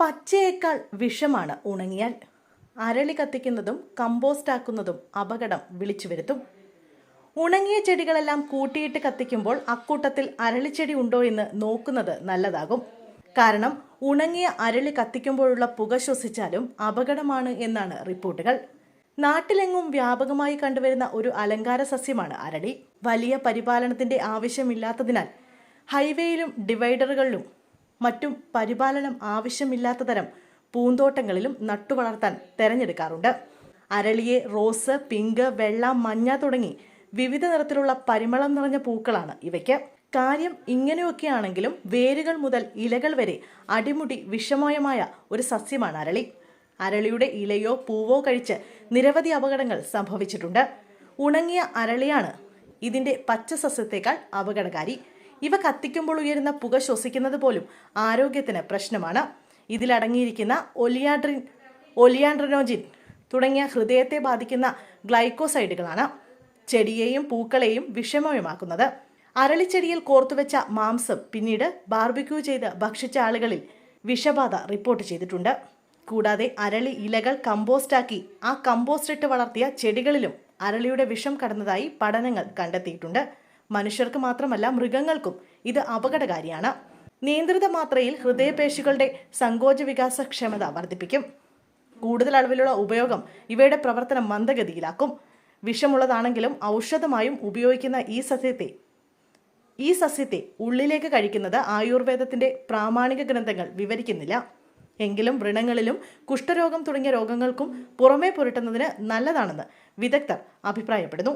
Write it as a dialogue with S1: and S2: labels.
S1: പച്ചയേക്കാൾ വിഷമാണ് ഉണങ്ങിയാൽ. അരളി കത്തിക്കുന്നതും കമ്പോസ്റ്റ് ആക്കുന്നതും അപകടം വിളിച്ചു വരുത്തും ഉണങ്ങിയ ചെടികളെല്ലാം കൂട്ടിയിട്ട് കത്തിക്കുമ്പോൾ അക്കൂട്ടത്തിൽ അരളിച്ചെടി ഉണ്ടോ എന്ന് നോക്കുന്നത് നല്ലതാകും. കാരണം ഉണങ്ങിയ അരളി കത്തിക്കുമ്പോഴുള്ള പുക ശ്വസിച്ചാലും അപകടമാണ് എന്നാണ് റിപ്പോർട്ടുകൾ. നാട്ടിലെങ്ങും വ്യാപകമായി കണ്ടുവരുന്ന ഒരു അലങ്കാര സസ്യമാണ് അരളി. വലിയ പരിപാലനത്തിന്റെ ആവശ്യമില്ലാത്തതിനാൽ ഹൈവേയിലും ഡിവൈഡറുകളിലും മറ്റും പരിപാലനം ആവശ്യമില്ലാത്ത തരം പൂന്തോട്ടങ്ങളിലും നട്ടുവളർത്താൻ തെരഞ്ഞെടുക്കാറുണ്ട്. അരളിയെ റോസ് പിങ്ക് വെള്ള മഞ്ഞ തുടങ്ങി വിവിധ നിറത്തിലുള്ള പരിമളം നിറഞ്ഞ പൂക്കളാണ് ഇവയ്ക്ക്. കാര്യം ഇങ്ങനെയൊക്കെയാണെങ്കിലും വേരുകൾ മുതൽ ഇലകൾ വരെ അടിമുടി വിഷമയമായ ഒരു സസ്യമാണ് അരളി. അരളിയുടെ ഇലയോ പൂവോ കഴിച്ച് നിരവധി അപകടങ്ങൾ സംഭവിച്ചിട്ടുണ്ട്. ഉണങ്ങിയ അരളിയാണ് ഇതിന്റെ പച്ച സസ്യത്തേക്കാൾ അപകടകാരി. ഇവ കത്തിക്കുമ്പോൾ ഉയരുന്ന പുക ശ്വസിക്കുന്നത് പോലും ആരോഗ്യത്തിന് പ്രശ്നമാണ്. ഇതിലടങ്ങിയിരിക്കുന്ന ഒലിയാഡ്രിൻ ഒലിയാൻഡ്രനോജിൻ തുടങ്ങിയ ഹൃദയത്തെ ബാധിക്കുന്ന ഗ്ലൈക്കോസൈഡുകളാണ് ചെടിയെയും പൂക്കളെയും വിഷമയമാക്കുന്നത്. അരളിച്ചെടിയിൽ കോർത്തുവെച്ച മാംസം പിന്നീട് ബാർബിക്യൂ ചെയ്ത് ഭക്ഷിച്ച ആളുകളിൽ വിഷബാധ റിപ്പോർട്ട് ചെയ്തിട്ടുണ്ട്. കൂടാതെ അരളി ഇലകൾ കമ്പോസ്റ്റാക്കി ആ കമ്പോസ്റ്റ് ഇട്ട് വളർത്തിയ ചെടികളിലും അരളിയുടെ വിഷം കടന്നതായി പഠനങ്ങൾ കണ്ടെത്തിയിട്ടുണ്ട്. മനുഷ്യർക്ക് മാത്രമല്ല മൃഗങ്ങൾക്കും ഇത് അപകടകാരിയാണ്. നിയന്ത്രിത മാത്രയിൽ ഹൃദയപേശികളുടെ സങ്കോച വികാസക്ഷമത വർദ്ധിപ്പിക്കും. കൂടുതൽ അളവിലുള്ള ഉപയോഗം ഇവയുടെ പ്രവർത്തനം മന്ദഗതിയിലാക്കും. വിഷമുള്ളതാണെങ്കിലും ഔഷധമായും ഉപയോഗിക്കുന്ന ഈ സസ്യത്തെ ഈ സസ്യത്തെ ഉള്ളിലേക്ക് കഴിക്കുന്നത് ആയുർവേദത്തിന്റെ പ്രാമാണിക ഗ്രന്ഥങ്ങൾ വിവരിക്കുന്നില്ല. എങ്കിലും വ്രണങ്ങളിലും കുഷ്ഠരോഗം തുടങ്ങിയ രോഗങ്ങൾക്കും പുറമേ പുരട്ടുന്നതിന് നല്ലതാണെന്ന് വിദഗ്ധർ അഭിപ്രായപ്പെടുന്നു.